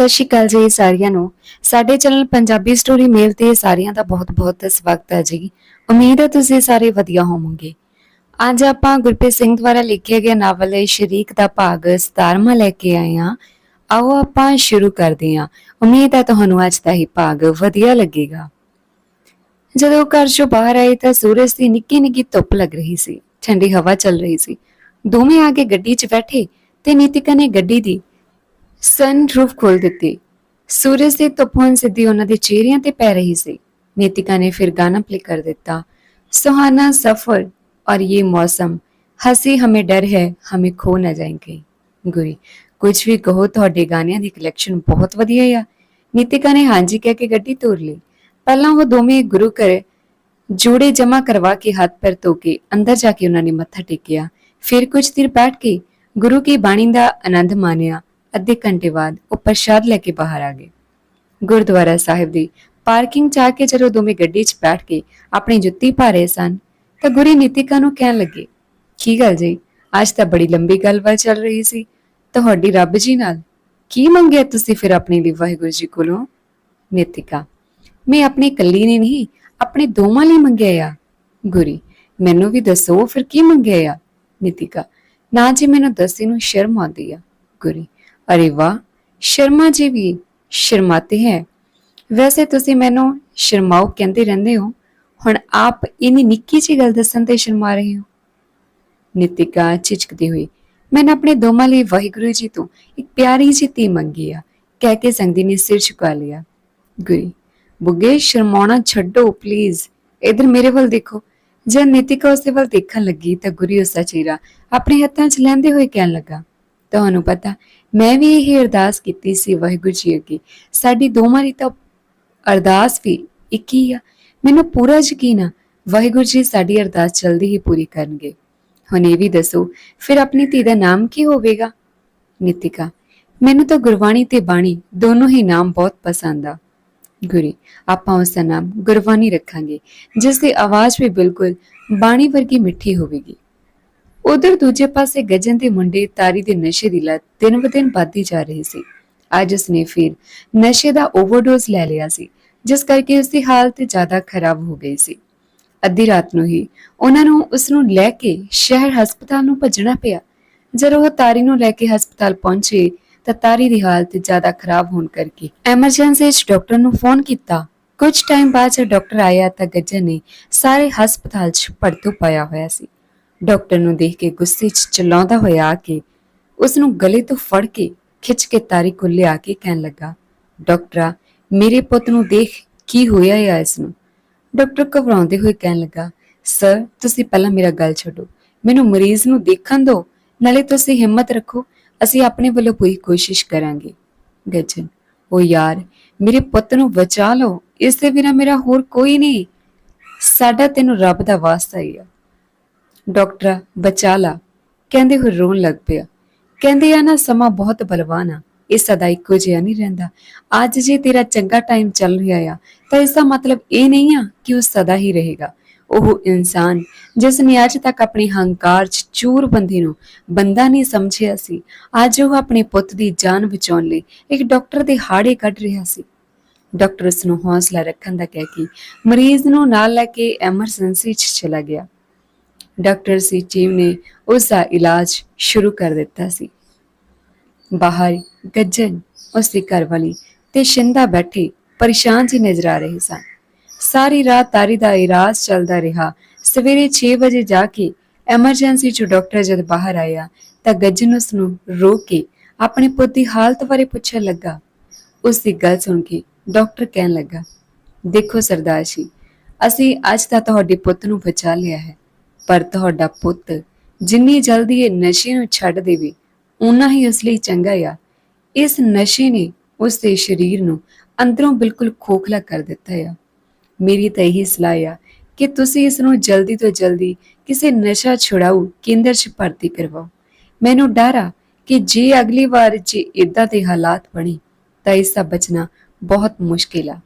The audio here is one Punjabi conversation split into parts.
ਸਤਿ ਸ਼੍ਰੀ ਅਕਾਲ ਜੀ ਸਾਰਿਆਂ ਨੂੰ। ਸਾਡੇ ਚੈਨਲ ਪੰਜਾਬੀ ਸਟੋਰੀ ਮੇਲ ਤੇ ਸਾਰਿਆਂ ਦਾ ਬਹੁਤ-ਬਹੁਤ ਸਵਾਗਤ ਹੈ ਜੀ। ਉਮੀਦ ਹੈ ਤੁਸੀਂ ਸਾਰੇ ਵਧੀਆ ਹੋਵੋਗੇ। ਅੱਜ ਆਪਾਂ ਗੁਰਪ੍ਰੀਤ ਸਿੰਘ ਦੁਆਰਾ ਲਿਖਿਆ ਗਿਆ ਨਾਵਲ ਸ਼ਰੀਕ ਦਾ ਭਾਗ 17ਵਾਂ ਲੈ ਕੇ ਆਏ ਹਾਂ। ਆਓ ਆਪਾਂ ਸ਼ੁਰੂ ਕਰਦੇ ਹਾਂ। ਉਮੀਦ ਹੈ ਤੁਹਾਨੂੰ ਅੱਜ ਦਾ ਹੀ ਭਾਗ ਵਧੀਆ ਲੱਗੇਗਾ। ਜਦੋਂ ਘਰ ਚੋਂ ਬਾਹਰ ਆਏ ਤਾਂ ਸੂਰਜ ਦੀ ਨਿੱਕੀ ਨਿੱਕੀ ਧੁੱਪ ਲੱਗ ਰਹੀ ਸੀ। ਠੰਡੀ ਹਵਾ ਚੱਲ ਰਹੀ ਸੀ। ਦੋਵੇਂ ਆ ਕੇ ਗੱਡੀ 'ਚ ਬੈਠੇ ਤੇ ਨੀਤਿਕਾ ਨੇ ਗੱਡੀ ਦੀ ਸਨ ਰੂਫ ਖੋਲ ਦਿੱਤੀ। ਸੂਰਜ ਦੀ ਤਪੋਂ ਸਿੱਧੀ ਉਹਨਾਂ ਦੇ ਚਿਹਰਿਆਂ ਤੇ ਪੈ ਰਹੀ ਸੀ। ਨੀਤਿਕਾ ਨੇ ਫਿਰ ਗਾਣਾ ਪਲੇ ਕਰ ਦਿੱਤਾ। ਸੁਹਾਨਾ, ਸਫਰ ਔਰ ਇਹ ਮੌਸਮ। ਹਸੀ, ਹਮੇ ਡਰ ਹੈ, ਹਮੇ ਖੋ ਨਾ ਜਾਏਂਗੇ। ਗੁਰੀ, ਕੁਝ ਵੀ ਕਹੋ, ਤੁਹਾਡੇ ਗਾਣਿਆਂ ਦੀ ਕਲੈਕਸ਼ਨ ਬਹੁਤ ਵਧੀਆ ਆ। ਨੀਤਿਕਾ ਨੇ ਹਾਂਜੀ ਕਹਿ ਕੇ ਗੱਡੀ ਤੋਰ ਲਈ। ਪਹਿਲਾਂ ਉਹ ਦੋਵੇਂ ਗੁਰੂ ਘਰ ਜੋੜੇ ਜਮਾ ਕਰਵਾ ਕੇ ਹੱਥ ਪਰ ਧੋ ਕੇ ਅੰਦਰ ਜਾ ਕੇ ਉਹਨਾਂ ਨੇ ਮੱਥਾ ਟੇਕਿਆ। ਫਿਰ ਕੁਝ ਦਿਨ ਬੈਠ ਕੇ ਗੁਰੂ ਕੀ ਬਾਣੀ ਦਾ ਆਨੰਦ ਮਾਣਿਆ। ਅੱਧੇ ਘੰਟੇ ਬਾਅਦ ਉਹ ਪ੍ਰਸ਼ਾਦ ਲੈ ਕੇ ਬਾਹਰ ਆ ਗਏ। ਗੁਰਦੁਆਰਾ ਸਾਹਿਬ ਦੀ ਪਾਰਕਿੰਗ ਚ ਆ ਕੇ ਜਦੋਂ ਦੋਵੇਂ ਗੱਡੀ 'ਚ ਬੈਠ ਕੇ ਆਪਣੀ ਜੁੱਤੀ ਪਾ ਰਹੇ ਸਨ, ਤਾਂ ਗੁਰੀ ਨੀਤਿਕਾ ਨੂੰ ਕਹਿਣ ਲੱਗੇ, ਕੀ ਗੱਲ ਜੀ, ਅੱਜ ਤਾਂ ਬੜੀ ਲੰਬੀ ਗੱਲਬਾਤ ਚੱਲ ਰਹੀ ਸੀ। ਤੁਹਾਡੀ ਰੱਬ ਜੀ ਨਾਲ ਕੀ ਮੰਗਿਆ ਤੁਸੀਂ ਫਿਰ ਆਪਣੇ ਲਈ ਵਾਹਿਗੁਰੂ ਜੀ ਕੋਲੋਂ? ਨੀਤਿਕਾ, ਮੈਂ ਆਪਣੀ ਇਕੱਲੀ ਨੇ ਨਹੀਂ, ਆਪਣੇ ਦੋਵਾਂ ਲਈ ਮੰਗਿਆ ਆ। ਗੁਰੀ, ਮੈਨੂੰ ਵੀ ਦੱਸੋ ਫਿਰ ਕੀ ਮੰਗਿਆ ਆ? ਨੀਤਿਕਾ, ਨਾ ਜੀ, ਮੈਨੂੰ ਦੱਸੀ ਨੂੰ ਸ਼ਰਮ ਆਉਂਦੀ ਆ। ਗੁਰੀ ਅਰੇ ਵਾਹ, ਸ਼ਰਮਾ ਜੀ ਵੀ ਸ਼ਰਮਾਤੇ ਹੈ। ਵੈਸੇ ਤੁਸੀਂ ਮੈਨੂੰ ਸ਼ਰਮਾਓ ਕਹਿੰਦੇ ਰਹਿੰਦੇ ਹੋ। ਹੁਣ ਆਪ ਇਨੀ ਨਿੱਕੀ ਜਿਹੀ ਗੱਲ ਦੱਸਣ ਤੇ ਸ਼ਰਮਾ ਰਹੇ ਹੋ। ਨਿਤਿਕਾ ਝਿਜਕਦੀ ਹੋਈ, ਮੈਂ ਆਪਣੇ ਦੋਵਾਂ ਲਈ ਵਾਹਿਗੁਰੂ ਜੀ ਤੋਂ ਇੱਕ ਪਿਆਰੀ ਜਿਹੀ ਧੀ ਮੰਗੀ ਆ, ਕਹਿ ਕੇ ਸੰਗਦੀ ਨੇ ਸਿਰ ਝੁਕਾ ਲਿਆ। ਗੁਰੀ, ਬੁੱਗੇ, ਸ਼ਰਮਾਉਣਾ ਛੱਡੋ ਪਲੀਜ਼ ਇਧਰ ਮੇਰੇ ਵੱਲ ਦੇਖੋ। ਜਦ ਨਿਤਿਕਾ ਉਸਦੇ ਵੱਲ ਦੇਖਣ ਲੱਗੀ ਤਾਂ ਗੁਰੀ ਉਸਦਾ ਚਿਹਰਾ ਆਪਣੇ ਹੱਥਾਂ 'ਚ ਲੈਂਦੇ ਹੋਏ ਕਹਿਣ ਲੱਗਾ ਤੁਹਾਨੂੰ ਪਤਾ, ਮੈਂ ਵੀ ਇਹ ਅਰਦਾਸ ਕੀਤੀ ਸੀ ਵਾਹਿਗੁਰੂ ਜੀ ਅੱਗੇ। ਸਾਡੀ ਦੋਵਾਂ ਦੀ ਤਾਂ ਅਰਦਾਸ ਵੀ ਇੱਕ ਹੀ ਆ। ਮੈਨੂੰ ਪੂਰਾ ਯਕੀਨ ਆ, ਵਾਹਿਗੁਰੂ ਜੀ ਸਾਡੀ ਅਰਦਾਸ ਜਲਦੀ ਹੀ ਪੂਰੀ ਕਰਨਗੇ। ਹੁਣ ਇਹ ਵੀ ਦੱਸੋ, ਫਿਰ ਆਪਣੀ ਧੀ ਦਾ ਨਾਮ ਕੀ ਹੋਵੇਗਾ? ਨਿਤਿਕਾ, ਮੈਨੂੰ ਤਾਂ ਗੁਰਬਾਣੀ ਤੇ ਬਾਣੀ ਦੋਨੋਂ ਹੀ ਨਾਮ ਬਹੁਤ ਪਸੰਦ ਆ। ਗੁਰੀ, ਆਪਾਂ ਉਸ ਦਾ ਨਾਮ ਗੁਰਬਾਣੀ ਰੱਖਾਂਗੇ ਜਿਸ ਦੀ ਆਵਾਜ਼ ਵੀ ਬਿਲਕੁਲ ਬਾਣੀ ਵਰਗੀ ਮਿੱਠੀ ਹੋਵੇਗੀ। ਉਧਰ ਦੂਜੇ ਪਾਸੇ ਗਜਨ ਦੇ ਮੁੰਡੇ ਤਾਰੀ ਦੇ ਨਸ਼ੇ ਦੀ ਲਤ ਦਿਨ ਬ ਦਿਨ ਵੱਧਦੀ ਜਾ ਰਹੀ ਸੀ। ਅੱਜ ਉਸਨੇ ਫਿਰ ਨਸ਼ੇ ਦਾ ਓਵਰਡੋਜ਼ ਲੈ ਲਿਆ ਸੀ, ਜਿਸ ਕਰਕੇ ਉਸ ਦੀ ਹਾਲਤ ਜ਼ਿਆਦਾ ਖਰਾਬ ਹੋ ਗਈ ਸੀ। ਅੱਧੀ ਰਾਤ ਨੂੰ ਹੀ ਉਹਨਾਂ ਨੂੰ ਉਸ ਨੂੰ ਲੈ ਕੇ ਸ਼ਹਿਰ ਹਸਪਤਾਲ ਨੂੰ ਭੱਜਣਾ ਪਿਆ। ਜਦੋਂ ਉਹ ਤਾਰੀ ਨੂੰ ਲੈ ਕੇ ਹਸਪਤਾਲ ਪਹੁੰਚੇ ਤਾਂ ਤਾਰੀ ਦੀ ਹਾਲਤ ਜ਼ਿਆਦਾ ਖਰਾਬ ਹੋਣ ਕਰਕੇ ਐਮਰਜੈਂਸੀ ਵਿੱਚ ਡਾਕਟਰ ਨੂੰ ਫੋਨ ਕੀਤਾ। ਕੁਝ ਟਾਈਮ ਬਾਅਦ ਜਦ ਡਾਕਟਰ ਆਇਆ ਤਾਂ ਗੱਜਨ ਨੇ ਸਾਰੇ ਹਸਪਤਾਲ 'ਚ ਪੜਤੂ ਪਾਇਆ ਹੋਇਆ ਸੀ। ਡਾਕਟਰ ਨੂੰ ਦੇਖ ਕੇ ਗੁੱਸੇ 'ਚ ਚਲਾਉਂਦਾ ਹੋਇਆ ਆ ਕੇ ਉਸ ਨੂੰ ਗਲੇ ਤੋਂ ਫੜ ਕੇ ਖਿੱਚ ਕੇ ਤਾਰੀ ਕੋਲ ਲਿਆ ਕੇ ਕਹਿਣ ਲੱਗਾ, ਡਾਕਟਰਾ, ਮੇਰੇ ਪੁੱਤ ਨੂੰ ਦੇਖ ਕੀ ਹੋਇਆ ਹੈ ਇਸ ਨੂੰ ਡਾਕਟਰ ਘਬਰਾਉਂਦੇ ਹੋਏ ਕਹਿਣ ਲੱਗਾ, ਸਰ, ਤੁਸੀਂ ਪਹਿਲਾਂ ਮੇਰਾ ਗੱਲ ਛੱਡੋ। ਮੈਨੂੰ ਮਰੀਜ਼ ਨੂੰ ਦੇਖਣ ਦਿਓ, ਨਾਲੇ ਤੁਸੀਂ ਹਿੰਮਤ ਰੱਖੋ, ਅਸੀਂ ਆਪਣੇ ਵੱਲੋਂ ਪੂਰੀ ਕੋਸ਼ਿਸ਼ ਕਰਾਂਗੇ। ਗੱਜਨ ਉਹ ਯਾਰ, ਮੇਰੇ ਪੁੱਤ ਨੂੰ ਬਚਾ ਲਓ, ਇਸ ਦੇ ਬਿਨਾ ਮੇਰਾ ਹੋਰ ਕੋਈ ਨਹੀਂ। ਸਾਡਾ ਤੈਨੂੰ ਰੱਬ ਦਾ ਵਾਸਤਾ ਹੀ ਆ। ਡਾਕਟਰ ਬਚਾ ਲਾ ਕਹਿੰਦੇ ਹੋਏ ਰੋਣ ਲੱਗ ਪਿਆ। ਕਹਿੰਦੇ ਆ ਨਾ, ਸਮਾਂ ਬਹੁਤ ਬਲਵਾਨ ਆ। ਇਹ ਸਦਾ ਇੱਕੋ ਜਿਹਾ ਨਹੀਂ ਰਹਿੰਦਾ। ਅੱਜ ਜੇ ਤੇਰਾ ਚੰਗਾ ਟਾਈਮ ਚੱਲ ਰਿਹਾ ਆ, ਤਾਂ ਇਸ ਦਾ ਮਤਲਬ ਇਹ ਨਹੀਂ ਆ ਕਿ ਉਹ ਸਦਾ ਹੀ ਰਹੇਗਾ। ਉਹ ਇਨਸਾਨ, ਜਿਸ ਨੇ ਅੱਜ ਤੱਕ ਆਪਣੀ ਹੰਕਾਰ 'ਚ ਚੂਰ ਬੰਦੇ ਨੂੰ ਬੰਦਾ ਨਹੀਂ ਸਮਝਿਆ ਸੀ, ਅੱਜ ਉਹ ਆਪਣੇ ਪੁੱਤ ਦੀ ਜਾਨ ਬਚਾਉਣ ਲਈ ਇੱਕ ਡਾਕਟਰ ਦੇ ਹਾੜੇ ਕੱਢ ਰਿਹਾ ਸੀ। ਡਾਕਟਰ ਉਸ ਨੂੰ ਹੌਸਲਾ ਰੱਖਣ ਦਾ ਕਹਿ ਕੇ ਮਰੀਜ਼ ਨੂੰ ਨਾਲ ਲੈ ਕੇ ਐਮਰਜੈਂਸੀ 'ਚ ਚਲਾ ਗਿਆ। ਡਾਕਟਰ ਸੀ, ਟੀਮ ਨੇ ਉਸ ਦਾ ਇਲਾਜ ਸ਼ੁਰੂ ਕਰ ਦਿੱਤਾ ਸੀ। ਬਾਹਰ ਗੱਜਨ ਉਸ ਦੀ ਘਰਵਾਲੀ ਤੇ ਸ਼ਿੰਦਾ ਬੈਠੇ ਪਰੇਸ਼ਾਨ ਜੀ ਨਜ਼ਰ ਆ ਰਹੇ ਸਨ। ਸਾਰੀ ਰਾਤ ਤਾਰੀ ਦਾ ਇਲਾਜ ਚੱਲਦਾ ਰਿਹਾ। ਸਵੇਰੇ 6 ਵਜੇ ਜਾ ਕੇ ਐਮਰਜੈਂਸੀ ਚ ਡਾਕਟਰ ਜਦ ਬਾਹਰ ਆਇਆ ਤਾਂ ਗੱਜਨ ਉਸ ਨੂੰ ਰੋਕ ਕੇ ਆਪਣੇ ਪੁੱਤ ਦੀ ਹਾਲਤ ਬਾਰੇ ਪੁੱਛਣ ਲੱਗਾ। ਉਸ ਦੀ ਗੱਲ ਸੁਣ ਕੇ ਡਾਕਟਰ ਕਹਿਣ ਲੱਗਾ, ਦੇਖੋ ਸਰਦਾਰ ਜੀ, ਅਸੀਂ ਅੱਜ ਤਾਂ ਤੁਹਾਡੇ ਪੁੱਤ ਨੂੰ ਬਚਾ ਲਿਆ ਹੈ। ਪਰ ਤੁਹਾਡਾ ਪੁੱਤ ਜਿੰਨੀ ਜਲਦੀ ਇਹ ਨਸ਼ੇ ਨੂੰ ਛੱਡ ਦੇਵੇ ਉਨਾ ਹੀ ਉਸ ਲਈ ਚੰਗਾ ਆ। ਇਸ ਨਸ਼ੇ ਨੇ ਉਸ ਦੇ ਸਰੀਰ ਨੂੰ ਅੰਦਰੋਂ ਬਿਲਕੁਲ ਖੋਖਲਾ ਕਰ ਦਿੱਤਾ ਆ। ਮੇਰੀ ਤਾਂ ਇਹੀ ਸਲਾਹ ਆ ਕਿ ਤੁਸੀਂ ਇਸ ਨੂੰ ਜਲਦੀ ਤੋਂ ਜਲਦੀ ਕਿਸੇ ਨਸ਼ਾ ਛੁਡਾਊ ਕੇਂਦਰ 'ਚ ਭਰਤੀ ਕਰਵਾਓ। ਮੈਨੂੰ ਡਰ ਆ ਕਿ ਜੇ ਅਗਲੀ ਵਾਰ ਜੇ ਇਦਾਂ ਦੇ ਹਾਲਾਤ ਬਣੇ, ਤਾਂ ਇਸ ਦਾ ਬਚਣਾ ਬਹੁਤ ਮੁਸ਼ਕਿਲ ਆ।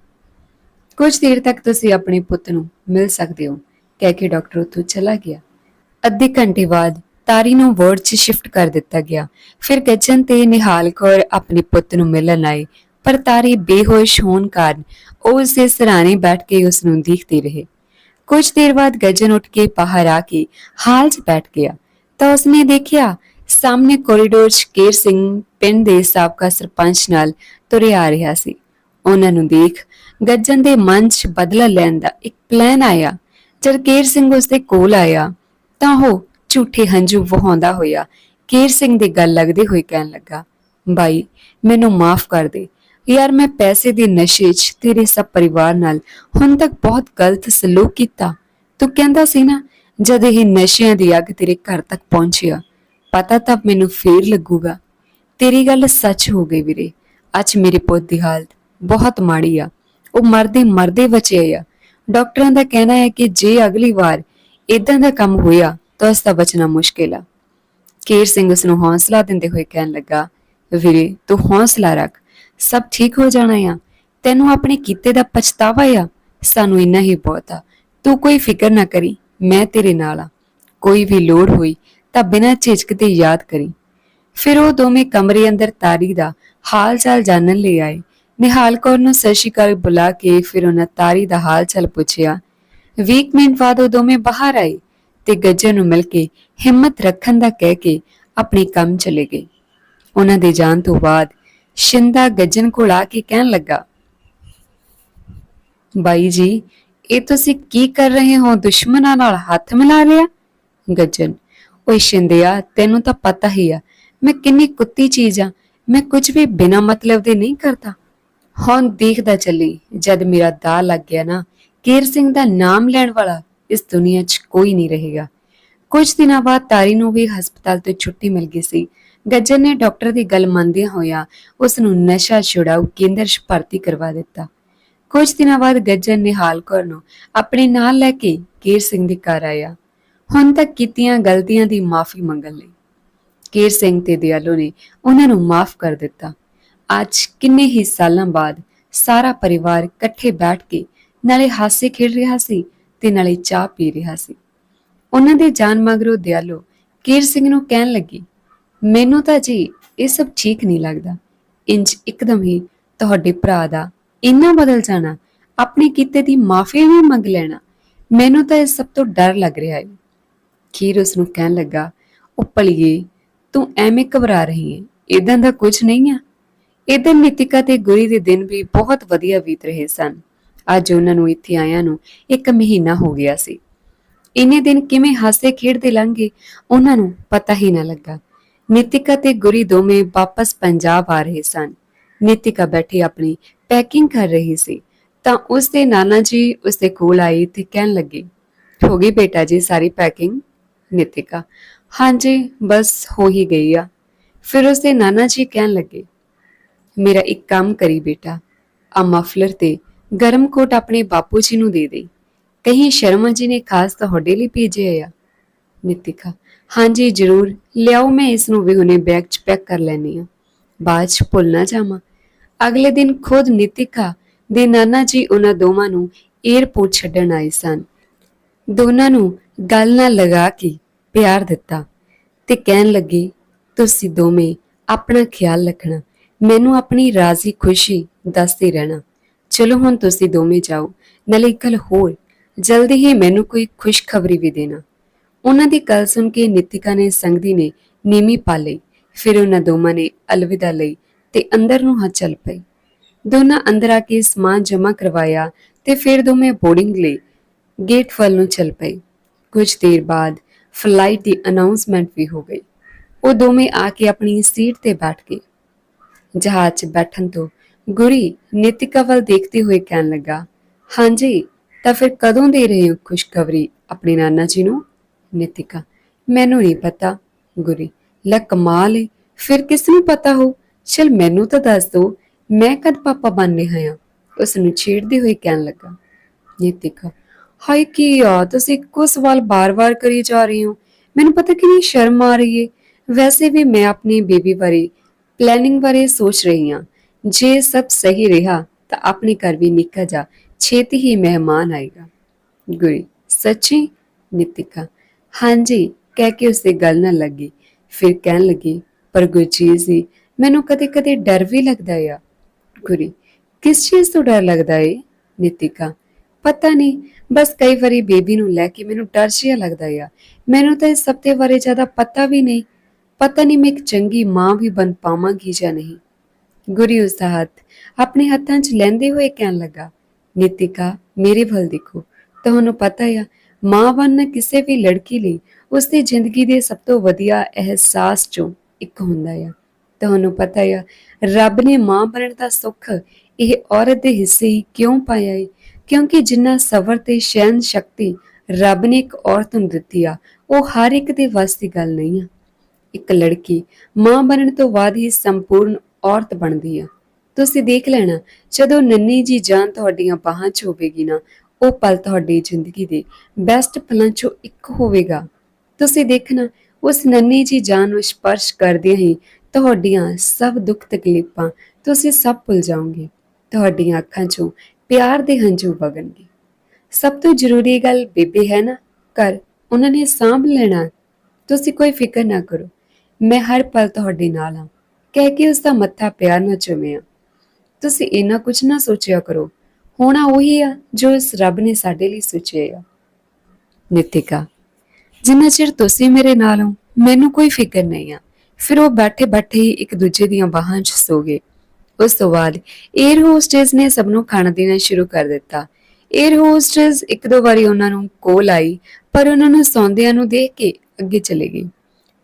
ਕੁਝ ਦੇਰ ਤੱਕ ਤੁਸੀਂ ਆਪਣੇ ਪੁੱਤ ਨੂੰ ਮਿਲ ਸਕਦੇ ਹੋ। ਕਹਿ ਕੇ ਡਾਕਟਰ ਉੱਥੋਂ ਚਲਾ ਗਿਆ। ਅੱਧੇ ਘੰਟੇ ਬਾਅਦ ਤਾਰੀ ਨੂੰ ਵਾਰਡ 'ਚ ਸ਼ਿਫਟ ਕਰ ਦਿੱਤਾ ਗਿਆ। ਫਿਰ ਗੱਜਨ ਤੇ ਨਿਹਾਲ ਕੌਰ ਆਪਣੇ ਪੁੱਤ ਨੂੰ ਮਿਲਣ ਆਏ, ਪਰ ਤਾਰੀ ਬੇਹੋਸ਼ ਹੋਣ ਕਾਰਨ ਉਹ ਉਸਦੇ ਸਰਾਣੇ ਬੈਠ ਕੇ ਉਸ ਨੂੰ ਦੇਖਦੇ ਰਹੇ। ਕੁਝ ਦੇਰ ਬਾਅਦ ਗੱਜਨ ਉੱਠ ਕੇ ਬਾਹਰ ਆ ਕੇ ਹਾਲ 'ਚ ਬੈਠ ਗਿਆ। ਤਾਂ ਉਸਨੇ ਦੇਖਿਆ, ਸਾਹਮਣੇ ਕੋਰੀਡੋਰ 'ਚ ਕੇਰ ਸਿੰਘ ਪਿੰਡ ਦੇ ਸਾਬਕਾ ਸਰਪੰਚ ਨਾਲ ਤੁਰਿਆ ਆ ਰਿਹਾ ਸੀ। ਉਹਨਾਂ ਨੂੰ ਦੇਖ ਗੱਜਨ ਦੇ ਮਨ 'ਚ ਬਦਲਾ ਲੈਣ ਦਾ ਇੱਕ ਪਲਾਨ ਆਇਆ। ਜਦ ਕੇਰ ਸਿੰਘ ਉਸਦੇ ਕੋਲ ਆਇਆ, ਤਾਂ ਉਹ ਝੂਠੇ ਹੰਝੂ ਵਹਾਉਂਦਾ ਹੋਇਆ ਕੇਰ ਸਿੰਘ ਦੇ ਗੱਲ ਲੱਗਦੇ ਹੋਏ ਕਹਿਣ ਲੱਗਾ, ਬਾਈ, ਮੈਨੂੰ ਮਾਫ ਕਰ ਦੇ। ਯਾਰ, ਮੈਂ ਪੈਸੇ ਦੇ ਨਸ਼ੇ 'ਚ ਤੇਰੇ ਸਭ ਪਰਿਵਾਰ ਨਾਲ ਹੁਣ ਤੱਕ ਬਹੁਤ ਗਲਤ ਸਲੂਕ ਕੀਤਾ। ਤੂੰ ਕਹਿੰਦਾ ਸੀ ਨਾ, ਜਦ ਇਹ ਨਸ਼ਿਆਂ ਦੀ ਅੱਗ ਤੇਰੇ ਘਰ ਤੱਕ ਪਹੁੰਚਿਆ, ਪਤਾ ਤਾਂ ਮੈਨੂੰ ਫੇਰ ਲੱਗੂਗਾ। ਤੇਰੀ ਗੱਲ ਸੱਚ ਹੋ ਗਈ ਵੀਰੇ। ਅੱਜ ਮੇਰੇ ਪੁੱਤ ਦੀ ਹਾਲਤ ਬਹੁਤ ਮਾੜੀ ਆ। ਉਹ ਮਰਦੇ ਮਰਦੇ ਬਚੇ ਆ। ਡਾਕਟਰਾਂ ਦਾ ਕਹਿਣਾ ਹੈ ਕਿ ਜੇ ਅਗਲੀ ਵਾਰ ਇਦਾਂ ਦਾ ਕੰਮ ਹੋਇਆ ਤਾਂ ਉਸ ਦਾ ਬਚਣਾ ਮੁਸ਼ਕਿਲ ਆ। ਕੇਰ ਸਿੰਘ ਉਸ ਨੂੰ ਹੌਸਲਾ ਦਿੰਦੇ ਹੋਏ ਕਹਿਣ ਲੱਗਾ, ਵੀਰੇ, ਤੂੰ ਹੌਸਲਾ ਰੱਖ। ਸਭ ਠੀਕ ਹੋ ਜਾਣਾ ਆ। ਤੈਨੂੰ ਆਪਣੇ ਕੀਤੇ ਦਾ ਪਛਤਾਵਾ ਆ। ਸਾਨੂੰ ਇੰਨਾ ਹੀ ਬਹੁਤ ਆ। ਤੂੰ ਕੋਈ ਫਿਕਰ ਨਾ ਕਰੀ। ਮੈਂ ਤੇਰੇ ਨਾਲ ਆ। ਕੋਈ ਵੀ ਲੋੜ ਹੋਈ ਤਾਂ ਬਿਨਾਂ ਝਿਜਕ ਦੇ ਯਾਦ ਕਰੀ ਫਿਰ ਉਹ ਦੋਵੇਂ ਕਮਰੇ ਅੰਦਰ ਤਾਰੀ ਦਾ ਹਾਲ ਚਾਲ ਜਾਣਨ ਲਈ ਆਏ। ਨਿਹਾਲ ਕੌਰ ਨੂੰ ਸਤਿ ਸ਼੍ਰੀ ਅਕਾਲ ਬੁਲਾ ਕੇ ਫਿਰ ਉਹਨਾਂ ਤਾਰੀ ਦਾ ਹਾਲ ਚਾਲ ਪੁੱਛਿਆ। 20 ਮਿੰਟ ਬਾਅਦ ਉਹ ਦੋਵੇਂ ਬਾਹਰ ਆਏ ਤੇ ਗੱਜਰ ਨੂੰ ਮਿਲ ਕੇ ਹਿੰਮਤ ਰੱਖਣ ਦਾ ਕਹਿ ਕੇ ਆਪਣੇ ਕੰਮ ਚਲੇ ਗਏ। ਉਹਨਾਂ ਦੇ ਜਾਣ ਤੋਂ ਬਾਅਦ ਸ਼ਿੰਦਾ ਗੱਜਨ ਕੋਲ ਆ ਕੇ ਕਹਿਣ ਲੱਗਾ, ਬਾਈ ਜੀ, ਇਹ ਤੁਸੀਂ ਕੀ ਕਰ ਰਹੇ ਹੋ? ਦੁਸ਼ਮਣਾਂ ਨਾਲ ਹੱਥ ਮਿਲਾ ਲਿਆ? ਗੱਜਨ ਓਏ ਸ਼ਿੰਦਿਆ, ਤੈਨੂੰ ਤਾਂ ਪਤਾ ਹੀ ਆ, ਮੈਂ ਕਿੰਨੀ ਕੁੱਤੀ ਚੀਜ਼ ਆ। ਮੈਂ ਕੁਝ ਵੀ ਬਿਨਾ ਮਤਲਬ ਦੇ ਨਹੀਂ ਕਰਦਾ। ਹੁਣ ਦੇਖਦਾ ਚੱਲੀ, ਜਦ ਮੇਰਾ ਦਾ ਲੱਗ ਗਿਆ ਨਾ, ਕੇਰ ਸਿੰਘ ਦਾ ਨਾਮ ਲੈਣ ਵਾਲਾ ਇਸ ਦੁਨੀਆ 'ਚ ਕੋਈ ਨਹੀਂ ਰਹੇਗਾ। ਕੁਝ ਦਿਨਾਂ ਬਾਅਦ ਤਾਰੀ ਨੂੰ ਵੀ ਹਸਪਤਾਲ ਤੋਂ ਛੁੱਟੀ ਮਿਲ ਗਈ ਸੀ। ਗੱਜਰ ਨੇ ਡਾਕਟਰ ਦੀ ਗੱਲ ਮੰਨਦਿਆਂ ਹੋਇਆ ਉਸ ਨੂੰ ਨਸ਼ਾ ਛੁਡਾਊ ਕੇਂਦਰ 'ਚ ਭਰਤੀ ਕਰਵਾ ਦਿੱਤਾ। ਕੁਝ ਦਿਨਾਂ ਬਾਅਦ ਗੱਜਰ ਨਿਹਾਲ ਕੌਰ ਨੂੰ ਆਪਣੇ ਨਾਲ ਲੈ ਕੇ ਕੇਰ ਸਿੰਘ ਦੇ ਘਰ ਆਇਆ। ਹੁਣ ਤੱਕ ਕੀਤੀਆਂ ਗਲਤੀਆਂ ਦੀ ਮਾਫੀ ਮੰਗਣ ਲਈ। ਕੇਰ ਸਿੰਘ ਤੇ ਦਿਆਲੋ ਨੇ ਉਹਨਾਂ ਨੂੰ ਮਾਫ ਕਰ ਦਿੱਤਾ। ਅੱਜ ਕਿੰਨੇ ਹੀ ਸਾਲਾਂ ਬਾਅਦ ਸਾਰਾ ਪਰਿਵਾਰ ਇਕੱਠੇ ਬੈਠ ਕੇ ਨਾਲੇ ਹਾਸੇ ਖੇਡ ਰਿਹਾ ਸੀ ਤੇ ਨਾਲੇ ਚਾਹ ਪੀ ਰਿਹਾ ਸੀ। ਉਹਨਾਂ ਦੇ ਜਾਨ ਮਗਰੋਂ ਦਿਆਲੋ ਕੇਰ ਸਿੰਘ ਨੂੰ ਕਹਿਣ ਲੱਗੀ, ਮੈਨੂੰ ਤਾਂ ਜੀ ਇਹ ਸਭ ਠੀਕ ਨਹੀਂ ਲੱਗਦਾ। ਇੰਜ ਇੱਕਦਮ ਹੀ ਤੁਹਾਡੇ ਭਰਾ ਦਾ ਇੰਨਾ ਬਦਲ ਜਾਣਾ, ਆਪਣੇ ਕੀਤੇ ਦੀ ਮਾਫੀ ਵੀ ਮੰਗ ਲੈਣਾ, ਮੈਨੂੰ ਤਾਂ ਇਹ ਸਭ ਤੋਂ ਡਰ ਲੱਗ ਰਿਹਾ ਹੈ। ਖੀਰ ਉਸ ਨੂੰ ਕਹਿਣ ਲੱਗਾ, ਉਹ ਪਲੀਏ ਤੂੰ ਐਵੇਂ ਘਬਰਾ ਰਹੀ ਹੈ ਇਦਾਂ ਦਾ ਕੁਝ ਨਹੀਂ ਆ। ਇਦਾਂ ਨਿਤਿਕਾ ਤੇ ਗੁਰੀ ਦੇ ਦਿਨ ਵੀ ਬਹੁਤ ਵਧੀਆ ਬੀਤ ਰਹੇ ਸਨ। ਅੱਜ ਉਹਨਾਂ ਨੂੰ ਇੱਥੇ ਆਇਆਂ ਨੂੰ ਇੱਕ ਮਹੀਨਾ ਹੋ ਗਿਆ ਸੀ। ਇੰਨੇ ਦਿਨ ਕਿਵੇਂ ਹਾਸੇ ਖੇਡਦੇ ਲੰਘੇ, ਉਹਨਾਂ ਨੂੰ ਪਤਾ ਹੀ ਨਾ ਲੱਗਾ। ਨਿਤਿਕਾ ਤੇ ਗੁਰੀ ਦੋਵੇਂ ਵਾਪਸ ਪੰਜਾਬ ਆ ਰਹੇ ਸਨ। ਨਿਤਿਕਾ ਬੈਠੀ ਆਪਣੀ ਪੈਕਿੰਗ ਕਰ ਰਹੀ ਸੀ, ਤਾਂ ਉਸ ਦੇ ਨਾਨਾ ਜੀ ਉਸ ਦੇ ਕੋਲ ਆਏ ਤੇ ਕਹਿਣ ਲੱਗੇ, ਹੋ ਗਈ ਬੇਟਾ ਜੀ ਸਾਰੀ ਪੈਕਿੰਗ? ਨਿਤਿਕਾ, ਹਾਂਜੀ, ਬਸ ਹੋ ਹੀ ਗਈ ਆ। ਫਿਰ ਉਸ ਦੇ ਨਾਨਾ ਜੀ ਕਹਿਣ ਲੱਗੇ ਮੇਰਾ ਇੱਕ ਕੰਮ ਕਰੀ ਬੇਟਾ। ਆ ਮਫਲਰ ਤੇ ਗਰਮ ਕੋਟ ਆਪਣੇ ਬਾਪੂ ਜੀ ਨੂੰ ਦੇ ਦੇ। ਕਹੀਂ ਸ਼ਰਮਾ ਜੀ ਨੇ ਖਾਸ ਤੁਹਾਡੇ ਲਈ ਭੇਜਿਆ ਆ? ਨਿਤਿਕਾ ਹਾਂਜੀ, ਜ਼ਰੂਰ। ਲਿਆਓ, ਮੈਂ ਇਸ ਨੂੰ ਵੀ ਹੁਣੇ ਬੈਗ 'ਚ ਪੈਕ ਕਰ ਲੈਣੀ ਆ ਬਾਅਦ 'ਚ ਭੁੱਲ ਨਾ ਜਾਵਾਂ। ਅਗਲੇ ਦਿਨ ਖੁਦ ਨਿਤਿਕਾ ਦੇ ਨਾਨਾ ਜੀ ਉਹਨਾਂ ਦੋਵਾਂ ਨੂੰ 에ਅਰਪੋਰਟ ਛੱਡਣ ਆਏ ਸਨ। ਦੋਨਾਂ ਨੂੰ ਗੱਲ ਨਾਲ ਲਗਾ ਕੇ ਪਿਆਰ ਦਿੱਤਾ ਤੇ ਕਹਿਣ ਲੱਗੇ, ਤੁਸੀਂ ਦੋਵੇਂ ਆਪਣਾ ਖਿਆਲ ਰੱਖਣਾ। ਮੈਨੂੰ ਆਪਣੀ ਰਾਜ਼ੀ ਖੁਸ਼ੀ ਦੱਸਦੇ ਰਹਿਣਾ। ਚਲੋ ਹੁਣ ਤੁਸੀਂ ਦੋਵੇਂ ਜਾਓ, ਨਾਲੇ ਇੱਕ ਗੱਲ ਹੋਰ, ਜਲਦੀ ਹੀ ਮੈਨੂੰ ਕੋਈ ਖੁਸ਼ਖਬਰੀ ਵੀ ਦੇਣਾ। ਉਹਨਾਂ ਦੀ ਗੱਲ ਸੁਣ ਕੇ ਨਿਤਿਕਾ ਨੇ ਸੰਗਦੀ ਨੇ ਨੀਮੀ ਪਾ ਲਈ, ਫਿਰ ਉਹਨਾਂ ਦੋਵਾਂ ਨੇ ਅਲਵਿਦਾ ਲਈ ਤੇ ਅੰਦਰ ਨੂੰ ਹੱਥ ਚੱਲ ਪਏ। ਦੋਨਾਂ ਅੰਦਰ ਆ ਕੇ ਸਮਾਨ ਜਮ੍ਹਾਂ ਕਰਵਾਇਆ ਤੇ ਫਿਰ ਦੋਵੇਂ ਬੋਰਡਿੰਗ ਲਈ ਗੇਟ ਵੱਲ ਨੂੰ ਚੱਲ ਪਏ। ਕੁਝ ਦੇਰ ਬਾਅਦ ਫਲਾਈਟ ਦੀ ਅਨਾਉਂਸਮੈਂਟ ਵੀ ਹੋ ਗਈ। ਉਹ ਦੋਵੇਂ ਆ ਕੇ ਆਪਣੀ ਸੀਟ ਤੇ ਬੈਠ ਗਏ। ਜਹਾਜ਼ 'ਚ ਬੈਠਣ ਤੋਂ ਗੁਰੀ ਨਿਤਿਕਾ ਵੱਲ ਦੇਖਦੇ ਹੋਏ ਕਹਿਣ ਲੱਗਾ, ਹਾਂਜੀ, ਤਾਂ ਫਿਰ ਕਦੋਂ ਦੇ ਰਹੇ ਹੋ ਖੁਸ਼ਖਬਰੀ ਆਪਣੇ ਨਾਨਾ ਜੀ ਨੂੰ? ਨਿਤਿਕਾ, ਮੈਨੂੰ ਨਹੀਂ ਪਤਾ ਗੁਰੀ, ਲੈ ਕਮਾਲ ਏ, ਫਿਰ ਕਿਸ ਨੂੰ ਪਤਾ ਹੋ? ਚਲ ਮੈਨੂੰ ਤਾਂ ਦੱਸ ਦੋ, ਮੈਂ ਕਦ ਪਾਪਾ ਬਣਨੇ ਹਾਂ? ਉਸ ਨੂੰ ਛੇੜਦੇ ਹੋਏ ਕਹਿਣ ਲੱਗਾ, ਨਿਤਿਕਾ, ਹਾਏ ਕੀ ਆ ਤੁਸੀਂ ਇੱਕੋ ਸਵਾਲ ਬਾਰ-ਬਾਰ ਕਰੀ ਜਾ ਰਹੇ ਹੋ। ਮੈਨੂੰ ਪਤਾ ਕਿ ਨਹੀਂ ਸ਼ਰਮ ਆ ਰਹੀ ਏ। ਵੈਸੇ ਵੀ ਮੈਂ ਆਪਣੀ ਬੇਬੀ ਬਾਰੇ ਪਲੈਨਿੰਗ ਬਾਰੇ ਸੋਚ ਰਹੀ ਹਾਂ। ਜੇ ਸਭ ਸਹੀ ਰਿਹਾ, ਤਾਂ ਆਪਣੇ ਘਰ ਵੀ ਨਿੱਕਾ ਜਾ ਛੇਤੀ ਹੀ ਮਹਿਮਾਨ ਆਏਗਾ। ਗੁਰੀ, ਸੱਚੀ? ਨਿਤਿਕਾ, ਹਾਂਜੀ, ਕਹਿ ਕੇ ਉਸੇ ਗੱਲ ਨਾਲ ਲੱਗੀ। ਫਿਰ ਕਹਿਣ ਲੱਗੀ, ਪਰ ਗੁਰਜੀਤ ਜੀ, ਮੈਨੂੰ ਕਦੇ-ਕਦੇ ਡਰ ਵੀ ਲੱਗਦਾ ਆ। ਗੁਰੀ, ਕਿਸ ਚੀਜ਼ ਤੋਂ ਡਰ ਲੱਗਦਾ ਏ? ਨਿਤਿਕਾ, ਪਤਾ ਨਹੀਂ, ਬਸ ਕਈ ਵਾਰੀ ਬੇਬੀ ਨੂੰ ਲੈ ਕੇ ਮੈਨੂੰ ਡਰ ਜਿਹਾ ਲੱਗਦਾ ਆ। ਮੈਨੂੰ ਤਾਂ ਇਸ ਸਭ ਦੇ ਬਾਰੇ ਜ਼ਿਆਦਾ ਪਤਾ ਵੀ ਨਹੀਂ। ਪਤਾ ਨਹੀਂ ਮੈਂ ਇੱਕ ਚੰਗੀ ਮਾਂ ਵੀ ਬਣ ਪਾਵਾਂਗੀ ਜਾਂ ਨਹੀਂ। ਗੁਰੀ ਉਸ ਦਾ ਹੱਥ ਆਪਣੇ ਹੱਥਾਂ 'ਚ ਲੈਂਦੇ ਹੋਏ ਕਹਿਣ ਲੱਗਾ, ਨਿਤਿਕਾ, ਮੇਰੇ ਵੱਲ ਦੇਖੋ, ਤੁਹਾਨੂੰ ਪਤਾ ਆ, ਮਾਂ ਬਣਨਾ ਕਿਸੇ ਵੀ ਲੜਕੀ ਲਈ ਉਸ ਦੀ ਜ਼ਿੰਦਗੀ ਦੇ ਸਭ ਤੋਂ ਵਧੀਆ ਅਹਿਸਾਸ 'ਚੋਂ ਇੱਕ ਹੁੰਦਾ ਆ। ਤੁਹਾਨੂੰ ਪਤਾ ਆ, ਰੱਬ ਨੇ ਮਾਂ ਬਣਨ ਦਾ ਸੁੱਖ ਇਹ ਔਰਤ ਦੇ ਹਿੱਸੇ ਹੀ ਕਿਉਂ ਪਾਇਆ ਏ? ਕਿਉਂਕਿ ਜਿੰਨਾ ਸਬਰ ਤੇ ਸਹਿਨ ਸ਼ਕਤੀ ਰੱਬ ਨੇ ਇੱਕ ਔਰਤ ਨੂੰ ਦਿੱਤੀ ਆ, ਉਹ ਹਰ ਇੱਕ ਦੇ ਵੱਸ ਦੀ ਗੱਲ ਨਹੀਂ ਆ। ਇੱਕ ਲੜਕੀ ਮਾਂ ਬਣਨ ਤੋਂ ਬਾਅਦ ਹੀ ਸੰਪੂਰਨ ਔਰਤ ਬਣਦੀ ਆ। ਤੁਸੀਂ ਦੇਖ ਲੈਣਾ, ਜਦੋਂ ਨੰਨੀ ਜੀ ਜਾਨ ਤੁਹਾਡੀਆਂ ਬਾਹਾਂ 'ਚ ਹੋਵੇਗੀ ਨਾ, ਉਹ ਪਲ ਤੁਹਾਡੀ ਜ਼ਿੰਦਗੀ ਦੇ ਬੈਸਟ ਪਲਾਂ 'ਚੋਂ ਇੱਕ ਹੋਵੇਗਾ। ਤੁਸੀਂ ਦੇਖਣਾ, ਉਸ ਨੰਨੀ ਜੀ ਜਾਨ ਨੂੰ ਸਪਰਸ਼ ਕਰਦਿਆਂ ਹੀ ਤੁਹਾਡੀਆਂ ਸਭ ਦੁੱਖ ਤਕਲੀਫਾਂ ਤੁਸੀਂ ਸਭ ਭੁੱਲ ਜਾਓਗੇ। ਤੁਹਾਡੀਆਂ ਅੱਖਾਂ 'ਚੋਂ ਪਿਆਰ ਦੇ ਹੰਝੂ ਵਗਣਗੇ। ਸਭ ਤੋਂ ਜ਼ਰੂਰੀ ਗੱਲ ਬੇਬੇ ਹੈ ਨਾ, ਘਰ, ਉਹਨਾਂ ਨੇ ਸਾਂਭ ਲੈਣਾ। ਤੁਸੀਂ ਕੋਈ ਫਿਕਰ ਨਾ ਕਰੋ। ਮੈਂ ਹਰ ਪਲ ਤੁਹਾਡੇ ਨਾਲ ਹਾਂ। ਕਹਿ ਕੇ ਉਸ ਦਾ ਮੱਥਾ ਪਿਆਰ ਨਾਲ ਚੁੰਮਿਆ। ਤੁਸੀਂ ਇੰਨਾ ਕੁਝ ਨਾ ਸੋਚਿਆ ਕਰੋ। ਹੋਣਾ ਉਹੀ ਆ ਜੋ ਇਸ ਰੱਬ ਨੇ ਸਾਡੇ ਲਈ ਸੋਚਿਆ ਨਿਤਿਕਾ, ਜਿੰਨਾ ਚਿਰ ਤੁਸੀਂ ਮੇਰੇ ਨਾਲ ਹੋ, ਮੈਨੂੰ ਕੋਈ ਫਿਕਰ ਨਹੀਂ ਆ। ਫਿਰ ਉਹ ਬੈਠੇ ਬੈਠੇ ਹੀ ਇੱਕ ਦੂਜੇ ਦੀਆਂ ਬਾਹਾਂ 'ਚ ਸੋ ਗਏ। ਉਸ ਤੋਂ ਬਾਅਦ 에ਅਰ ਹੋਸਟੈਸ ਨੇ ਸਭ ਨੂੰ ਖਾਣਾ ਦੇਣਾ ਸ਼ੁਰੂ ਕਰ ਦਿੱਤਾ। 에ਅਰ ਹੋਸਟੈਸ ਇੱਕ ਦੋ ਵਾਰੀ ਉਹਨਾਂ ਨੂੰ ਕੋਲ ਆਈ, ਪਰ ਉਹਨਾਂ ਨੂੰ ਸੌਂਦਿਆਂ ਨੂੰ ਦੇਖ ਕੇ ਅੱਗੇ ਚਲੇ ਗਈ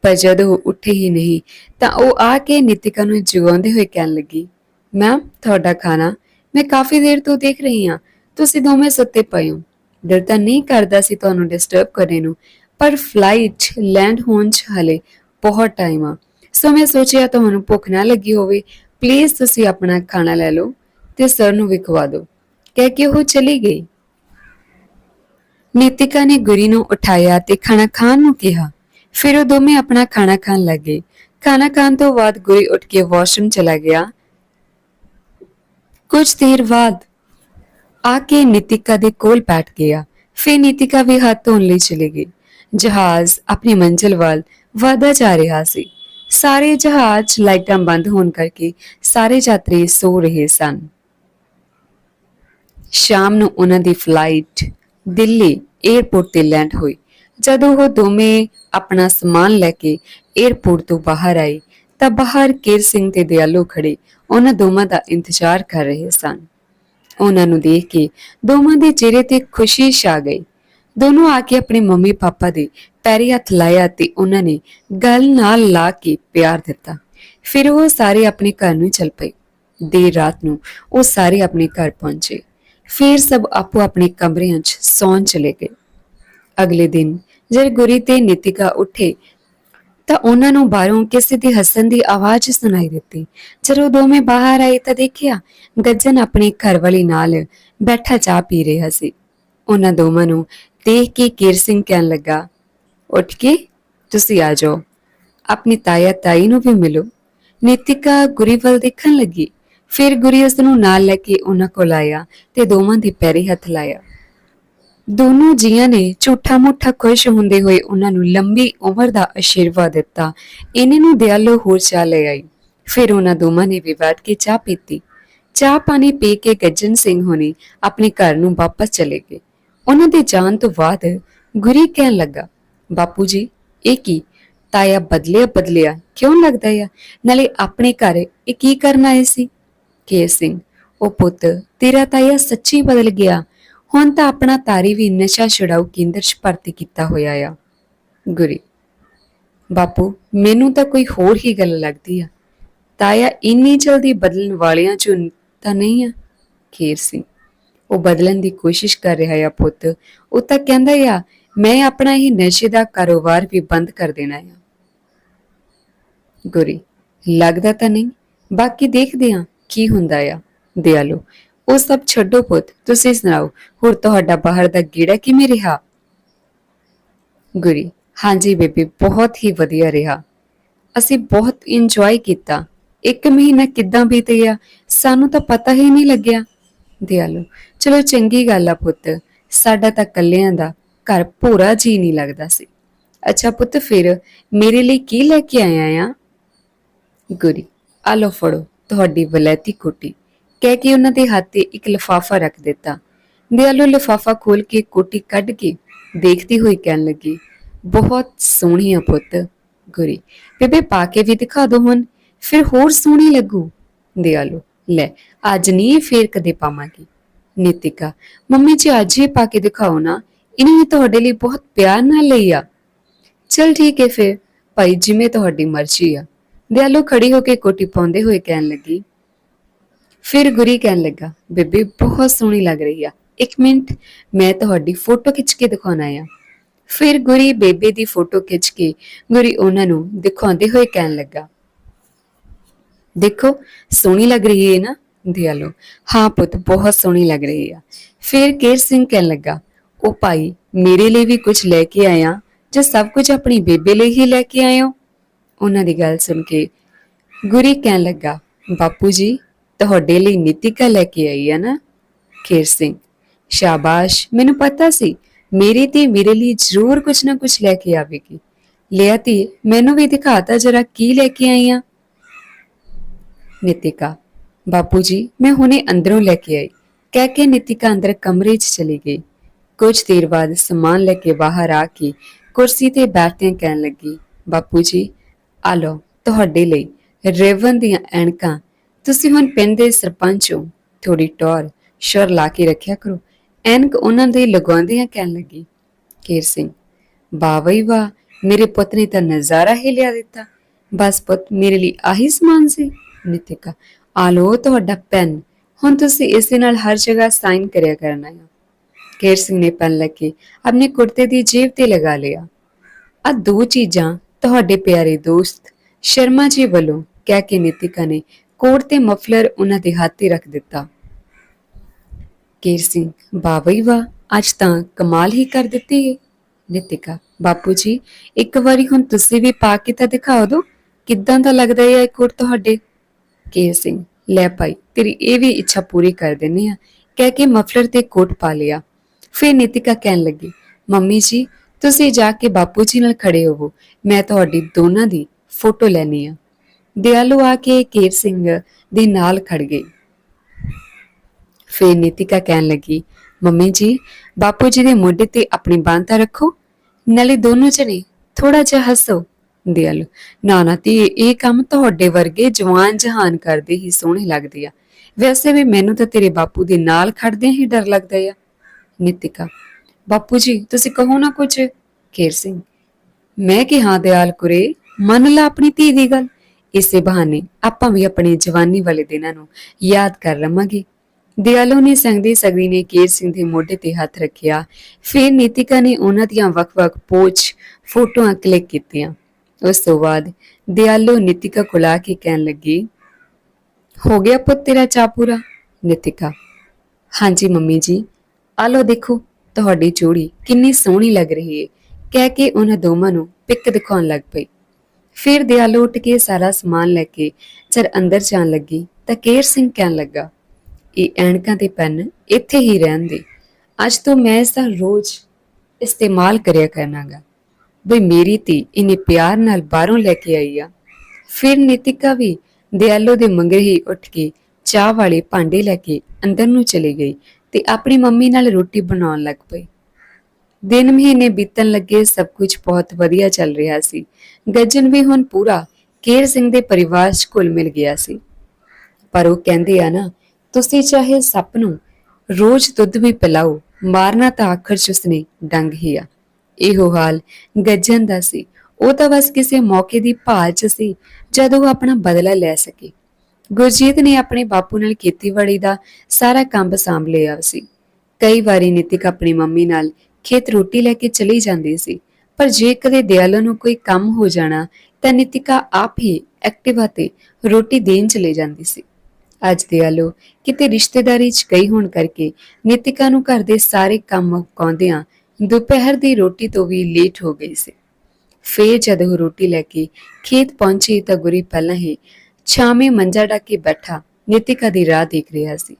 ਪਰ ਜਦ ਉਹ ਉੱਠੇ ਹੀ ਨਹੀਂ, ਤਾਂ ਉਹ ਆ ਕੇ ਨਿਤਿਕਾ ਨੂੰ ਜਗਾਉਂਦੇ ਹੋਏ ਕਹਿਣ ਲੱਗੀ, ਮੈਮ, ਤੁਹਾਡਾ ਖਾਣਾ ਮੈਂ ਕਾਫੀ ਦੇਰ ਤੋਂ ਦੇਖ ਰਹੀ ਹਾਂ, ਤੁਸੀਂ ਦੋਵੇਂ ਸੁੱਤੇ ਪਏ ਹੋ। ਦਿਲ ਤਾਂ ਨਹੀਂ ਕਰਦਾ ਸੀ ਤੁਹਾਨੂੰ ਡਿਸਟਰਬ ਕਰਨ ਨੂੰ, ਪਰ ਫਲਾਈਟ ਲੈਂਡ ਹੋਣ 'ਚ ਹਲੇ ਬਹੁਤ ਟਾਈਮ ਆ। ਸੋ ਮੈਂ ਸੋਚਿਆ ਤੁਹਾਨੂੰ ਭੁੱਖ ਨਾ ਲੱਗੀ ਹੋਵੇ ਪਲੀਜ਼ ਤੁਸੀਂ ਆਪਣਾ ਖਾਣਾ ਲੈ ਲਓ ਤੇ ਸਰ ਨੂੰ ਵੀ ਖਵਾ ਦਿਓ। ਕਹਿ ਕੇ ਉਹ ਚਲੀ ਗਈ। ਨੀਤਿਕਾ ਨੇ ਗੁਰੀ ਨੂੰ ਉਠਾਇਆ ਤੇ ਖਾਣਾ ਖਾਣ ਨੂੰ ਕਿਹਾ। ਫਿਰ ਉਹ ਦੋਵੇਂ ਆਪਣਾ ਖਾਣਾ ਖਾਣ ਲੱਗੇ ਖਾਣਾ ਖਾਣ ਤੋਂ ਬਾਅਦ ਗੁਰੀ ਉੱਠ ਕੇ ਵਾਸ਼ਰੂਮ ਚਲਾ ਗਿਆ। ਕੁਝ ਦੇਰ ਬਾਅਦ ਆ ਕੇ ਨੀਤਿਕਾ ਦੇ ਕੋਲ ਬੈਠ ਗਿਆ। ਫਿਰ ਨੀਤਿਕਾ ਵੀ ਹੱਥ ਧੋਣ ਲਈ ਚਲੀ ਗਈ। ਜਹਾਜ਼ ਆਪਣੀ ਮੰਜ਼ਿਲ ਵੱਲ ਵਧਦਾ ਜਾ ਰਿਹਾ ਸੀ। ਸਾਰੇ ਜਹਾਜ਼ ਲਾਈਟਾਂ ਬੰਦ ਹੋਣ ਕਰਕੇ ਸਾਰੇ ਯਾਤਰੀ ਸੋ ਰਹੇ ਸਨ। ਸ਼ਾਮ ਨੂੰ ਉਹਨਾਂ ਦੀ ਫਲਾਈਟ ਦਿੱਲੀ 에ਅਰਪੋਰਟ ਤੇ ਲੈਂਡ ਹੋਈ। ਜਦੋਂ ਉਹ ਦੋਵੇਂ ਆਪਣਾ ਸਮਾਨ ਲੈ ਕੇ 에ਅਰਪੋਰਟ ਤੋਂ ਬਾਹਰ ਆਏ ਤਾਂ ਬਾਹਰ ਕੇਰ ਸਿੰਘ ਤੇ ਦਿਆਲੋ ਖੜੇ ਉਹਨਾਂ ਦੋਵਾਂ ਦਾ ਇੰਤਜ਼ਾਰ ਕਰ ਰਹੇ ਸਨ। ਉਹਨਾਂ ਨੂੰ ਦੇਖ ਕੇ ਦੋਵਾਂ ਦੇ ਚਿਹਰੇ ਤੇ ਖੁਸ਼ੀ ਛਾ ਗਈ। ਦੋਨੋਂ ਆ ਕੇ ਆਪਣੇ ਮੰਮੀ ਪਾਪਾ ਦੇ ਪੈਰੀ ਹੱਥ ਲਾਇਆ ਤੇ ਉਹਨਾਂ ਨੇ ਗੱਲ ਨਾਲ ਲਾ ਕੇ ਪਿਆਰ ਦਿੱਤਾ। ਫਿਰ ਉਹ ਸਾਰੇ ਆਪਣੇ ਘਰ ਨੂੰ ਚੱਲ ਪਏ। ਦੇਰ ਰਾਤ ਨੂੰ ਉਹ ਸਾਰੇ ਆਪਣੇ ਘਰ ਪਹੁੰਚੇ। ਫਿਰ ਸਭ ਆਪੋ ਆਪਣੇ ਕਮਰਿਆਂ 'ਚ ਸੌਣ ਚਲੇ ਗਏ। ਅਗਲੇ ਦਿਨ ਜਦ ਗੁਰੀ ਤੇ ਨਿਤਿਕਾ ਉੱਠੇ, ਤਾਂ ਉਹਨਾਂ ਨੂੰ ਬਾਹਰੋਂ ਕਿਸੇ ਦੀ ਹੱਸਣ ਦੀ ਆਵਾਜ਼ ਸੁਣਾਈ ਦਿੱਤੀ। ਜਦੋਂ ਦੋਵੇਂ ਬਾਹਰ ਆਏ ਤਾਂ ਦੇਖਿਆ ਗੱਜਨ ਆਪਣੀ ਘਰਵਾਲੀ ਨਾਲ ਬੈਠਾ ਚਾਹ ਪੀ ਰਿਹਾ ਸੀ। ਉਹਨਾਂ ਦੋਵਾਂ ਨੂੰ ਦੇਖ ਕੇ ਕੀਰ ਸਿੰਘ ਕਹਿਣ ਲੱਗਾ, ਉੱਠ ਕੇ, ਤੁਸੀਂ ਆ ਜਾਓ। ਆਪਣੀ ਤਾਇਆ ਤਾਈ ਨੂੰ ਵੀ ਮਿਲੋ। ਨਿਤਿਕਾ ਗੁਰੀ ਵੱਲ ਦੇਖਣ ਲੱਗੀ। ਫਿਰ ਗੁਰੀ ਉਸ ਨੂੰ ਨਾਲ ਲੈ ਕੇ ਉਹਨਾਂ ਕੋਲ ਆਇਆ ਤੇ ਦੋਵਾਂ ਦੇ ਪੈਰੀ ਹੱਥ ਲਾਇਆ। ਦੋਨੋਂ ਜੀਆਂ ਨੇ ਝੂਠਾ ਮੁੱਠਾ ਖੁਸ਼ ਹੁੰਦੇ ਹੋਏ ਉਹਨਾਂ ਨੂੰ ਲੰਬੀ ਉਮਰ ਦਾ ਅਸ਼ੀਰਵਾਦ ਦਿੱਤਾ। ਇਹਨੇ ਨੂੰ ਦਿਆਲੋ ਹੋਰ ਚਾਹ ਲੈ ਆਈ। ਫਿਰ ਉਹਨਾਂ ਦੋਵਾਂ ਨੇ ਵੀ ਬੈਠ ਕੇ ਚਾਹ ਪੀਤੀ। ਚਾਹ ਪਾਣੀ ਪੀ ਕੇ ਗੱਜਨ ਸਿੰਘ ਹੋਣੀ ਆਪਣੇ ਘਰ ਨੂੰ ਵਾਪਸ ਚਲੇ ਗਏ। ਉਹਨਾਂ ਦੇ ਜਾਣ ਤੋਂ ਬਾਅਦ ਗੁਰੀ ਕਹਿਣ ਲੱਗਾ, ਬਾਪੂ ਜੀ, ਇਹ ਕੀ? ਤਾਇਆ ਬਦਲਿਆ ਬਦਲਿਆ ਕਿਉਂ ਲੱਗਦਾ ਆ? ਨਾਲੇ ਆਪਣੇ ਘਰ ਇਹ ਕੀ ਕਰਨ ਆਏ ਸੀ? ਕੇ ਸਿੰਘ, ਉਹ ਪੁੱਤ ਤੇਰਾ ਤਾਇਆ ਸੱਚੀ ਬਦਲ ਗਿਆ। ਹੁਣ ਤਾਂ ਆਪਣਾ ਤਾਰੀ ਵੀ ਨਸ਼ਾ ਛੁਡਾਊ ਕੇਂਦਰ 'ਚ ਭਰਤੀ ਕੀਤਾ ਹੋਇਆ ਆ। ਗੁਰੀ, ਬਾਪੂ, ਮੈਨੂੰ ਤਾਂ ਕੋਈ ਹੋਰ ਹੀ ਗੱਲ ਲੱਗਦੀ ਆ। ਤਾਇਆ ਇੰਨੀ ਜਲਦੀ ਬਦਲਣ ਵਾਲਿਆਂ ਚੋਂ ਤਾਂ ਨਹੀਂ ਆ? ਖੇਰ ਸਿੰਘ, ਉਹ ਬਦਲਣ ਦੀ ਕੋਸ਼ਿਸ਼ ਕਰ ਰਿਹਾ ਆ ਪੁੱਤ। ਉਹ ਤਾਂ ਕਹਿੰਦਾ ਆ, ਮੈਂ ਆਪਣਾ ਹੀ ਨਸ਼ੇ ਦਾ ਕਾਰੋਬਾਰ ਵੀ ਬੰਦ ਕਰ ਦੇਣਾ ਆ। ਗੁਰੀ, ਲੱਗਦਾ ਤਾਂ ਨਹੀਂ। ਬਾਕੀ ਦੇਖਦੇ ਆ, ਕੀ ਹੁੰਦਾ ਆ। ਦਿਆਲੋ ਉਹ ਸਭ ਛੱਡੋ ਪੁੱਤ, ਤੁਸੀਂ ਸੁਣਾਓ, ਹੋਰ ਤੁਹਾਡਾ ਬਾਹਰ ਦਾ ਗੇੜਾ ਕਿਵੇਂ ਰਿਹਾ? ਗੁਰੀ, ਹਾਂਜੀ ਬੇਬੀ, ਬਹੁਤ ਹੀ ਵਧੀਆ ਰਿਹਾ। ਅਸੀਂ ਬਹੁਤ ਇੰਜੋਏ ਕੀਤਾ। ਇੱਕ ਮਹੀਨਾ ਕਿੱਦਾਂ ਬੀਤ ਗਿਆ ਸਾਨੂੰ ਤਾਂ ਪਤਾ ਹੀ ਨਹੀਂ ਲੱਗਿਆ। ਦਿਆਲੋ, ਚਲੋ ਚੰਗੀ ਗੱਲ ਆ ਪੁੱਤ, ਸਾਡਾ ਤਾਂ ਕੱਲਿਆਂ ਦਾ ਘਰ ਪੂਰਾ ਜੀ ਨਹੀਂ ਲੱਗਦਾ ਸੀ। ਅੱਛਾ ਪੁੱਤ, ਫਿਰ ਮੇਰੇ ਲਈ ਕੀ ਲੈ ਕੇ ਆਇਆ ਆ? ਗੁਰੀ, ਆ ਲਓ ਫੜੋ, ਤੁਹਾਡੀ ਵਲੈਤੀ ਕੁੱਟੀ। ਕਹਿ ਕੇ ਉਹਨਾਂ ਦੇ ਹੱਥ ਤੇ ਇੱਕ ਲਿਫਾਫਾ ਰੱਖ ਦਿੱਤਾ। ਦਿਆਲੋ ਲਿਫਾਫਾ ਖੋਲ ਕੇ ਕੋਟੀ ਕੱਢ ਕੇ ਦੇਖਦੀ ਹੋਈ ਕਹਿਣ ਲੱਗੀ, ਬਹੁਤ ਸੋਹਣੀ ਆ ਪੁੱਤ ਗੁਰੀ। ਬੇਬੇ ਪਾ ਕੇ ਵੀ ਦਿਖਾ ਦੋ ਹੁਣ, ਫਿਰ ਹੋਰ ਸੋਹਣੀ ਲੱਗੂ। ਦਿਆਲੋ, ਲੈ, ਅੱਜ ਨਹੀਂ ਫੇਰ ਕਦੇ ਪਾਵਾਂਗੀ। ਨੀਤਿਕਾ, ਮੰਮੀ ਜੀ, ਅੱਜ ਹੀ ਪਾ ਕੇ ਦਿਖਾਓ ਨਾ। ਇਹਨੇ ਤੁਹਾਡੇ ਲਈ ਬਹੁਤ ਪਿਆਰ ਨਾਲ ਲਈ ਆ। ਚਲ ਠੀਕ ਹੈ ਫਿਰ, ਭਾਈ, ਜਿਵੇਂ ਤੁਹਾਡੀ ਮਰਜ਼ੀ ਆ। ਦਿਆਲੋ ਖੜੀ ਹੋ ਕੇ ਕੋਟੀ ਪਾਉਂਦੇ ਹੋਏ ਕਹਿਣ ਲੱਗੀ ਫਿਰ ਗੁਰੀ ਕਹਿਣ ਲੱਗਾ, ਬੇਬੇ ਬਹੁਤ ਸੋਹਣੀ ਲੱਗ ਰਹੀ ਆ। ਇੱਕ ਮਿੰਟ, ਮੈਂ ਤੁਹਾਡੀ ਫੋਟੋ ਖਿੱਚ ਕੇ ਦਿਖਾਉਣਾ ਆ ਫਿਰ ਗੁਰੀ ਬੇਬੇ ਦੀ ਫੋਟੋ ਖਿੱਚ ਕੇ ਗੁਰੀ ਉਹਨਾਂ ਨੂੰ ਦਿਖਾਉਂਦੇ ਹੋਏ ਕਹਿਣ ਲੱਗਾ, ਦੇਖੋ, ਸੋਹਣੀ ਲੱਗ ਰਹੀ ਹੈ ਨਾ, ਦਿਆਲੋ। ਹਾਂ ਪੁੱਤ, ਬਹੁਤ ਸੋਹਣੀ ਲੱਗ ਰਹੀ ਆ। ਫਿਰ ਕੇਰ ਸਿੰਘ ਕਹਿਣ ਲੱਗਾ ਉਹ ਭਾਈ, ਮੇਰੇ ਲਈ ਵੀ ਕੁਝ ਲੈ ਕੇ ਆਇਆ ਜਾਂ ਸਭ ਕੁਝ ਆਪਣੀ ਬੇਬੇ ਲਈ ਹੀ ਲੈ ਕੇ ਆਏ ਹੋ? ਉਹਨਾਂ ਦੀ ਗੱਲ ਸੁਣ ਕੇ ਗੁਰੀ ਕਹਿਣ ਲੱਗਾ, ਬਾਪੂ ਜੀ ਤੁਹਾਡੇ ਲਈ ਨੀਤਿਕਾ ਲੈ ਕੇ ਆਈ ਆ ਨਾ, ਖੇਰ ਸਿੰਘ। ਸ਼ਾਬਾਸ਼। ਮੈਨੂੰ ਪਤਾ ਸੀ, ਮੇਰੀ ਤੇ ਮੇਰੇ ਲਈ ਜ਼ਰੂਰ ਕੁਝ ਨਾ ਕੁਝ ਲੈ ਕੇ ਆਵੇਗੀ। ਲਿਆ ਤੀ ਮੈਨੂੰ ਵੀ ਦਿਖਾਤਾ ਜਰਾ ਕੀ ਲੈ ਕੇ ਆਈ ਆ। ਨਿਤਿਕਾ। ਬਾਪੂ ਜੀ, ਮੈਂ ਹੁਣੇ ਅੰਦਰੋਂ ਲੈ ਕੇ ਆਈ। ਕਹਿ ਕੇ ਨਿਤਿਕਾ ਅੰਦਰ ਕਮਰੇ 'ਚ ਚਲੀ ਗਈ। ਕੁਝ ਦੇਰ ਬਾਅਦ ਸਮਾਨ ਲੈ ਕੇ ਬਾਹਰ ਆ ਕੇ ਕੁਰਸੀ ਤੇ ਬੈਠਦਿਆਂ ਕਹਿਣ ਲੱਗੀ, ਬਾਪੂ ਜੀ, ਆ ਲਓ, ਤੁਹਾਡੇ ਲਈ ਰੇਵਨ ਦੀਆਂ ਐਣਕਾਂ ਤੁਸੀਂ ਹੁਣ ਪਿੰਡ ਦੇ ਸਰਪੰਚ ਹੋ ਥੋੜੀ ਟੌਰ, ਸ਼ਰ ਲਾ ਕੇ ਰੱਖਿਆ ਕਰੋ। ਐਨਕ ਉਹਨਾਂ ਦੇ ਲਗਾਉਂਦਿਆਂ ਕਹਿਣ ਲੱਗੀ, ਕੇਰ ਸਿੰਘ ਵਾਹ ਬਈ ਮੇਰੇ ਪੁੱਤ ਨੇ ਤਾਂ ਨਜ਼ਾਰਾ ਹੀ ਲਿਆ ਦਿੱਤਾ। ਬਸ ਪੁੱਤ, ਮੇਰੇ ਲਈ ਆਹੀ ਸਮਾਨ ਸੀ। ਨਿਤਿਕਾ ਆ ਲਓ ਤੁਹਾਡਾ ਪੈਨ, ਹੁਣ ਤੁਸੀਂ ਇਸ ਦੇ ਨਾਲ ਹਰ ਜਗ੍ਹਾ ਸਾਈਨ ਕਰਿਆ ਕਰਨਾ ਹੈ। ਕੇਰ ਸਿੰਘ ਨੇ ਪੈਨ ਲੈ ਕੇ ਆਪਣੇ ਕੁੜਤੇ ਦੀ ਜੇਬ ਤੇ ਲਗਾ ਲਿਆ। ਆ ਦੋ ਚੀਜ਼ਾਂ, ਤੁਹਾਡੇ ਪਿਆਰੇ ਦੋਸਤ, ਸ਼ਰਮਾ ਜੀ ਵੱਲੋਂ, ਕਹਿ ਕੇ ਨਿਤਿਕਾ ਨੇ ਕੋਟ ਤੇ ਮਫਲਰ ਉਹਨਾਂ ਦੇ ਹੱਥ ਤੇ ਰੱਖ ਦਿੱਤਾ। ਕੇਰ ਸਿੰਘ ਬਾਬਈ ਵਾ, ਅੱਜ ਤਾਂ ਕਮਾਲ ਹੀ ਕਰ ਦਿੱਤੀ ਹੈ ਨਿਤਿਕਾ, ਬਾਪੂ ਜੀ, ਇੱਕ ਵਾਰੀ ਹੁਣ ਤੁਸੀਂ ਵੀ ਪਾ ਕੇ ਤਾਂ ਦਿਖਾਓ ਦੋ, ਕਿੱਦਾਂ ਦਾ ਲੱਗਦਾ ਹੈ ਇਹ ਕੋਟ ਤੁਹਾਡੇ? ਕੇਰ ਸਿੰਘ, ਲੈ ਭਾਈ, ਤੇਰੀ ਇਹ ਵੀ ਇੱਛਾ ਪੂਰੀ ਕਰ ਦਿੰਨੇ ਆ। ਕਹਿ ਕੇ ਮਫਲਰ ਤੇ ਕੋਟ ਪਾ ਲਿਆ। ਫਿਰ ਨਿਤਿਕਾ ਕਹਿਣ ਲੱਗੀ, ਮੰਮੀ ਜੀ, ਤੁਸੀਂ ਜਾ ਕੇ ਬਾਪੂ ਜੀ ਨਾਲ ਖੜੇ ਹੋਵੋ, ਮੈਂ ਤੁਹਾਡੀ ਦੋਨਾਂ ਦੀ ਫੋਟੋ ਲੈਣੀ ਆ। ਦਿਆਲੂ ਆ ਕੇ ਕੇਰ ਸਿੰਘ ਦੇ ਨਾਲ ਖੜ ਗਈ। ਫੇਰ ਨੀਤਿਕਾ ਕਹਿਣ ਲੱਗੀ, ਮੰਮੀ ਜੀ, ਬਾਪੂ ਜੀ ਦੇ ਮੋਢੇ ਤੇ ਆਪਣੀ ਬਾਂਹ ਤਾਂ ਰੱਖੋ, ਨਾਲੇ ਦੋਨੋਂ ਜਣੇ ਥੋੜਾ ਜਿਹਾ ਹੱਸੋ। ਦਿਆਲੂ, ਨਾ ਨਾ ਤੇ ਇਹ ਕੰਮ ਤੁਹਾਡੇ ਵਰਗੇ ਜਵਾਨ ਜਹਾਨ ਕਰਦੇ ਹੀ ਸੋਹਣੇ ਲੱਗਦੇ ਆ। ਵੈਸੇ ਵੀ ਮੈਨੂੰ ਤਾਂ ਤੇਰੇ ਬਾਪੂ ਦੇ ਨਾਲ ਖੜਦੇ ਹੀ ਡਰ ਲੱਗਦਾ ਆ। ਨਿਤਿਕਾ, ਬਾਪੂ ਜੀ, ਤੁਸੀਂ ਕਹੋ ਨਾ ਕੁਝ? ਕੇਰ ਸਿੰਘ, ਮੈਂ ਕਿ ਹਾਂ ਦਿਆਲ ਕੁਰੇ, ਮੰਨ ਲਾ ਆਪਣੀ ਧੀ ਦੀ ਗੱਲ। ਇਸੇ ਬਹਾਨੇ ਆਪਾਂ ਵੀ ਆਪਣੇ ਜਵਾਨੀ ਵਾਲੇ ਦਿਨਾਂ ਨੂੰ ਯਾਦ ਕਰ ਲਵਾਂਗੇ। ਦਿਆਲੋ ਨੇ ਸੰਗਦੀ ਸਗਦੀ ਨੇ ਕੇਰ ਸਿੰਘ ਦੇ ਮੋਢੇ ਤੇ ਹੱਥ ਰੱਖਿਆ। ਫਿਰ ਨੀਤਿਕਾ ਨੇ ਉਹਨਾਂ ਦੀਆਂ ਵੱਖ-ਵੱਖ ਪੋਚ ਫੋਟੋਆਂ ਕਲਿੱਕ ਕੀਤੀਆਂ। ਉਸ ਤੋਂ ਬਾਅਦ ਦਿਆਲੋ ਨੀਤਿਕਾ ਕੋਲ ਆ ਕੇ ਕਹਿਣ ਲੱਗੀ, ਹੋ ਗਿਆ ਪੁੱਤ ਤੇਰਾ ਚਾਅ ਪੂਰਾ? ਨੀਤਿਕਾ, ਹਾਂਜੀ ਮੰਮੀ ਜੀ। ਆ ਲੋ ਦੇਖੋ, ਤੁਹਾਡੀ ਜੋੜੀ ਕਿੰਨੀ ਸੋਹਣੀ ਲੱਗ ਰਹੀ ਹੈ ਕਹਿ ਕੇ ਉਹਨਾਂ ਦੋਵਾਂ ਨੂੰ ਪਿੱਕ ਦਿਖਾਉਣ ਲੱਗ ਪਈ ਫਿਰ ਦਿਆਲੋ ਉੱਠ ਕੇ ਸਾਰਾ ਸਮਾਨ ਲੈ ਕੇ ਜਦ ਅੰਦਰ ਜਾਣ ਲੱਗੀ ਤਾਂ ਕੇਰ ਸਿੰਘ ਕਹਿਣ ਲੱਗਾ, ਇਹ ਐਨਕਾਂ ਤੇ ਪੈਨ ਇੱਥੇ ਹੀ ਰਹਿਣ ਦੇ। ਅੱਜ ਤੋਂ ਮੈਂ ਇਸ ਦਾ ਰੋਜ਼ ਇਸਤੇਮਾਲ ਕਰਿਆ ਕਰਨਾਗਾ। ਬਈ ਮੇਰੀ ਧੀ ਇਹਨੇ ਪਿਆਰ ਨਾਲ ਬਾਹਰੋਂ ਲੈ ਕੇ ਆਈ ਆ। ਫਿਰ ਨਿਤਿਕਾ ਵੀ ਦਿਆਲੋ ਦੇ ਮੰਗਰ ਹੀ ਉੱਠ ਕੇ ਚਾਹ ਵਾਲੇ ਭਾਂਡੇ ਲੈ ਕੇ ਅੰਦਰ ਨੂੰ ਚਲੀ ਗਈ ਤੇ ਆਪਣੀ ਮੰਮੀ ਨਾਲ ਰੋਟੀ ਬਣਾਉਣ ਲੱਗ ਪਈ। ਦਿਨ ਮਹੀਨੇ ਬੀਤਣ ਲੱਗੇ ਸਭ ਕੁਝ ਬਹੁਤ ਵਧੀਆ ਚੱਲ ਰਿਹਾ ਸੀ। ਗੱਜਣ ਵੀ ਹੁਣ ਪੂਰਾ, ਕੇਰ ਸਿੰਘ ਦੇ ਪਰਿਵਾਰ 'ਚ ਘੁਲ ਮਿਲ ਗਿਆ ਸੀ। ਪਰ ਉਹ ਕਹਿੰਦੇ ਆ ਨਾ, ਤੁਸੀਂ ਚਾਹੇ ਸੱਪ ਨੂੰ ਰੋਜ਼ ਦੁੱਧ ਵੀ ਪਿਲਾਓ, ਮਾਰਨਾ ਤਾਂ ਆਖਰ 'ਚ ਉਸਨੇ ਡੰਗ ਹੀ ਆ। ਇਹੋ ਹਾਲ ਗੱਜਣ ਦਾ ਸੀ। ਉਹ ਤਾਂ ਬਸ ਕਿਸੇ ਮੌਕੇ ਦੀ ਭਾਲ 'ਚ ਸੀ, ਜਦ ਉਹ ਆਪਣਾ ਬਦਲਾ ਲੈ ਸਕੇ। ਗੁਰਜੀਤ ਨੇ ਆਪਣੇ ਬਾਪੂ ਨਾਲ ਖੇਤੀਬਾੜੀ ਦਾ ਸਾਰਾ ਕੰਮ ਸਾਂਭ ਲਿਆ ਸੀ। ਕਈ ਵਾਰੀ ਨਿਤਿਕ ਆਪਣੀ ਮੰਮੀ ਨਾਲ ਖੇਤ ਰੋਟੀ ਲੈ ਕੇ ਚਲੀ ਜਾਂਦੀ ਸੀ। ਪਰ ਜੇ ਕਦੇ ਦਿਆਲੋ ਨੂੰ ਕੋਈ ਕੰਮ ਹੋ ਜਾਣਾ, ਤਾਂ ਨਿਤਿਕਾ ਆਪ ਹੀ ਐਕਟਿਵਾ ਤੇ ਰੋਟੀ ਦੇਣ ਚਲੇ ਜਾਂਦੀ ਸੀ। ਅੱਜ ਦਿਆਲੋ ਕਿਤੇ ਰਿਸ਼ਤੇਦਾਰੀ 'ਚ ਗਈ ਹੋਣ ਕਰਕੇ ਨਿਤਿਕਾ ਨੂੰ ਘਰ ਦੇ ਸਾਰੇ ਕੰਮ ਮੁਕਾਉਂਦਿਆਂ ਦੁਪਹਿਰ ਦੀ ਰੋਟੀ ਤੋਂ ਵੀ ਲੇਟ ਹੋ ਗਈ ਸੀ। ਫੇਰ ਜਦ ਉਹ ਰੋਟੀ ਲੈ ਕੇ ਖੇਤ ਪਹੁੰਚੀ ਤਾਂ ਗੁਰੀ ਪਹਿਲਾਂ ਹੀ ਛਾਵੇਂ ਮੰਜਾ ਢਾ ਕੇ ਬੈਠਾ ਨਿਤਿਕਾ ਦੀ ਰਾਹ ਦੇਖ ਰਿਹਾ ਸੀ।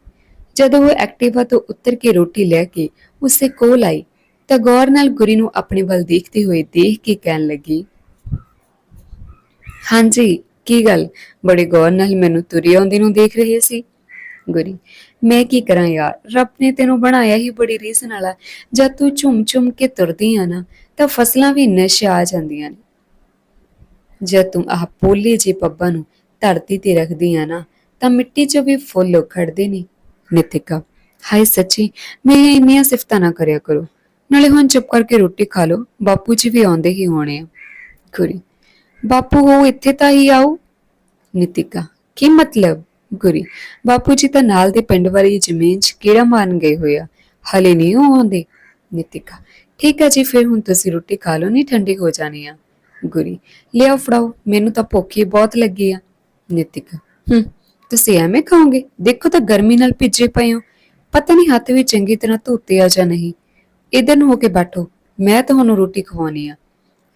ਜਦੋਂ ਉਹ ਐਕਟਿਵਾ ਤੋਂ ਉੱਤਰ ਕੇ ਰੋਟੀ ਲੈ ਕੇ ਉਸੇ ਕੋਲ ਆਈ ਤਾਂ ਗੌਰ ਨਾਲ ਗੁਰੀ ਨੂੰ ਆਪਣੇ ਵੱਲ ਦੇਖਦੇ ਹੋਏ ਦੇਖ ਕੇ ਕਹਿਣ ਲੱਗੀ, ਹਾਂਜੀ, ਕੀ ਗੱਲ? ਬੜੇ ਗੌਰ ਨਾਲ ਮੈਨੂੰ ਤੁਰੀ ਆਉਂਦੀ ਨੂੰ ਦੇਖ ਰਹੇ ਸੀ। ਗੁਰੀ, ਮੈਂ ਕੀ ਕਰਾਂ ਯਾਰ? ਰੱਬ ਨੇ ਤੈਨੂੰ ਬਣਾਇਆ ਹੀ ਬੜੀ ਰੀਸ ਨਾਲ ਜਦ ਤੂੰ ਝੁੰਮ ਝੁੰਮ ਕੇ ਤੁਰਦੀ ਆ ਨਾ, ਤਾਂ ਫਸਲਾਂ ਵੀ ਨਸ਼ੇ ਆ ਜਾਂਦੀਆਂ ਨੇ। ਜਦ ਤੂੰ ਆਹ ਪੋਲੇ ਜੇ ਪੱਬਾਂ ਨੂੰ ਧਰਤੀ ਤੇ ਰੱਖਦੀ ਆ ਨਾ, ਤਾਂ ਮਿੱਟੀ 'ਚ ਵੀ ਫੁੱਲ ਉਖੜਦੇ ਨੇ। ਨਿਤਿਕਾ, ਹਾਏ ਸੱਚੀ ਮੈਂ ਇੰਨੀਆਂ ਸਿਫਤਾਂ ਨਾ ਕਰਿਆ ਕਰੋ। ਨਾਲੇ ਹੁਣ ਚੁੱਪ ਕਰਕੇ ਰੋਟੀ ਖਾ ਲਓ, ਬਾਪੂ ਜੀ ਵੀ ਆਉਂਦੇ ਹੀ ਹੋਣੇ ਆ। ਗੁਰੀ, ਬਾਪੂ ਹੋ ਇੱਥੇ ਤਾਂ ਹੀ ਆਓ ਨਿਤਿਕਾ, ਕੀ ਮਤਲਬ? ਗੁਰੀ, ਬਾਪੂ ਜੀ ਤਾਂ ਨਾਲ ਦੇ ਪਿੰਡ ਵਾਲੀ ਜ਼ਮੀਨ 'ਚ ਕੀੜਾ ਮਾਰਨ ਗਏ ਹੋਏ ਆ। ਹਲੇ ਨਹੀਂ ਉਹ ਆਉਂਦੇ? ਨਿਤਿਕਾ, ਠੀਕ ਹੈ ਜੀ, ਫਿਰ ਹੁਣ ਤੁਸੀਂ ਰੋਟੀ ਖਾ ਲਓ, ਨਹੀਂ ਠੰਡੀ ਹੋ ਜਾਣੀ ਆ। ਗੁਰੀ, ਲਿਆਓ, ਫੜਾਓ, ਮੈਨੂੰ ਤਾਂ ਭੁੱਖ ਹੀ ਬਹੁਤ ਲੱਗੀ ਆ। ਨਿਤਿਕਾ, ਹੂੰ, ਤੁਸੀਂ ਐਵੇਂ ਖਾਓਗੇ ਦੇਖੋ ਤਾਂ ਗਰਮੀ ਨਾਲ ਭਿੱਜੇ ਪਏ ਹੋ। ਪਤਾ ਨਹੀਂ ਹੱਥ ਵੀ ਚੰਗੀ ਤਰ੍ਹਾਂ ਧੋਤੇ ਆ ਜਾਂ ਨਹੀਂ। ਇਧਰ ਨੂੰ ਹੋ ਕੇ ਬੈਠੋ, ਮੈਂ ਤੁਹਾਨੂੰ ਰੋਟੀ ਖਵਾਉਣੀ ਆ।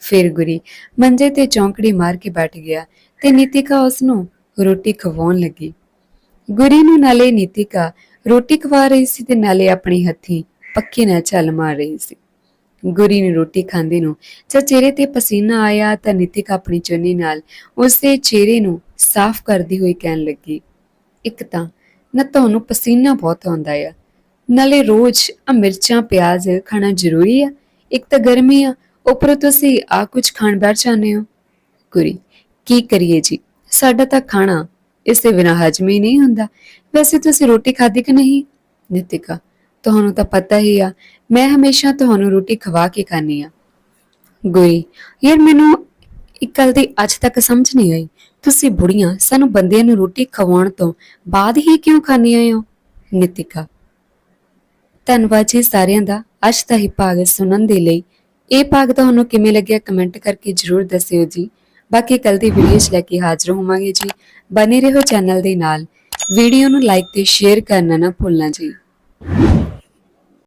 ਫਿਰ ਗੁਰੀ ਮੰਜੇ ਤੇ ਚੌਂਕੜੀ ਮਾਰ ਕੇ ਬੈਠ ਗਿਆ ਤੇ ਨੀਤਿਕਾ ਉਸ ਨੂੰ ਰੋਟੀ ਖਵਾਉਣ ਲੱਗੀ। ਗੁਰੀ ਨੂੰ ਨਾਲੇ ਨੀਤਿਕਾ ਰੋਟੀ ਖਵਾ ਰਹੀ ਸੀ ਤੇ ਨਾਲੇ ਆਪਣੇ ਹੱਥੀ ਪੱਕੇ ਨਾਲ ਚੱਲ ਮਾਰ ਰਹੀ ਸੀ। ਗੁਰੀ ਨੂੰ ਰੋਟੀ ਖਾਂਦੇ ਨੂੰ ਜਦ ਚਿਹਰੇ ਤੇ ਪਸੀਨਾ ਆਇਆ ਤਾਂ ਨੀਤਿਕਾ ਆਪਣੀ ਚੁੰਨੀ ਨਾਲ ਉਸਦੇ ਚਿਹਰੇ ਨੂੰ ਸਾਫ਼ ਕਰਦੀ ਹੋਈ ਕਹਿਣ ਲੱਗੀ, ਇੱਕ ਤਾਂ ਨਾ ਤੁਹਾਨੂੰ ਪਸੀਨਾ ਬਹੁਤ ਆਉਂਦਾ ਆ ਨਾਲੇ ਰੋਜ਼ ਆ ਮਿਰਚਾਂ, ਪਿਆਜ਼ ਖਾਣਾ ਜ਼ਰੂਰੀ ਆ। ਇੱਕ ਤਾਂ ਗਰਮੀ ਆ, ਉੱਪਰੋਂ ਤੁਸੀਂ ਆ ਕੁਝ ਖਾਣ ਬੈਠ ਜਾਂਦੇ ਹੋ। ਗੁਰੀ ਕੀ ਕਰੀਏ ਜੀ? ਸਾਡਾ ਤਾਂ ਖਾਣਾ ਇਸ ਦੇ ਬਿਨਾਂ ਹਜਮ ਹੀ ਨਹੀਂ ਹੁੰਦਾ। ਵੈਸੇ ਤੁਸੀਂ ਰੋਟੀ ਖਾਧੀ ਕਿ ਨਹੀਂ? ਨਿਤਿਕਾ, ਤੁਹਾਨੂੰ ਤਾਂ ਪਤਾ ਹੀ ਆ, ਮੈਂ ਹਮੇਸ਼ਾ ਤੁਹਾਨੂੰ ਰੋਟੀ ਖਵਾ ਕੇ ਖਾਂਦੀ ਆ। ਗੁਰੀ ਯਾਰ ਮੈਨੂੰ ਇੱਕ ਗੱਲ ਦੀ ਅੱਜ ਤੱਕ ਸਮਝ ਨਹੀਂ ਆਈ। ਤੁਸੀਂ ਬੁੜੀਆਂ, ਸਾਨੂੰ ਬੰਦਿਆਂ ਨੂੰ ਰੋਟੀ ਖਵਾਉਣ ਤੋਂ ਬਾਅਦ ਹੀ ਕਿਉਂ ਖਾਂਦੀਆਂ ਹੋ? ਨਿਤਿਕਾ ਧੰਨਵਾਦ ਜੀ ਸਾਰਿਆਂ ਦਾ। ਅੱਜ ਦਾ ਹੀ ਭਾਗ ਸੁਣਨ ਦੇ ਲਈ। ਇਹ ਭਾਗ ਤੁਹਾਨੂੰ ਕਿਵੇਂ ਲੱਗਿਆ ਕਮੈਂਟ ਕਰਕੇ ਜਰੂਰ ਦੱਸਿਓ ਜੀ। ਬਾਕੀ ਕੱਲ ਦੀ ਵੀਡੀਓ 'ਚ ਲੈ ਕੇ ਹਾਜ਼ਰ ਹੋਵਾਂਗੇ ਜੀ। ਬਨੇ ਰਹੋ ਚੈਨਲ ਦੇ ਨਾਲ। ਵੀਡੀਓ ਨੂੰ ਲਾਈਕ ਤੇ ਸ਼ੇਅਰ ਕਰਨਾ ਨਾ ਭੁੱਲਣਾ ਜੀ।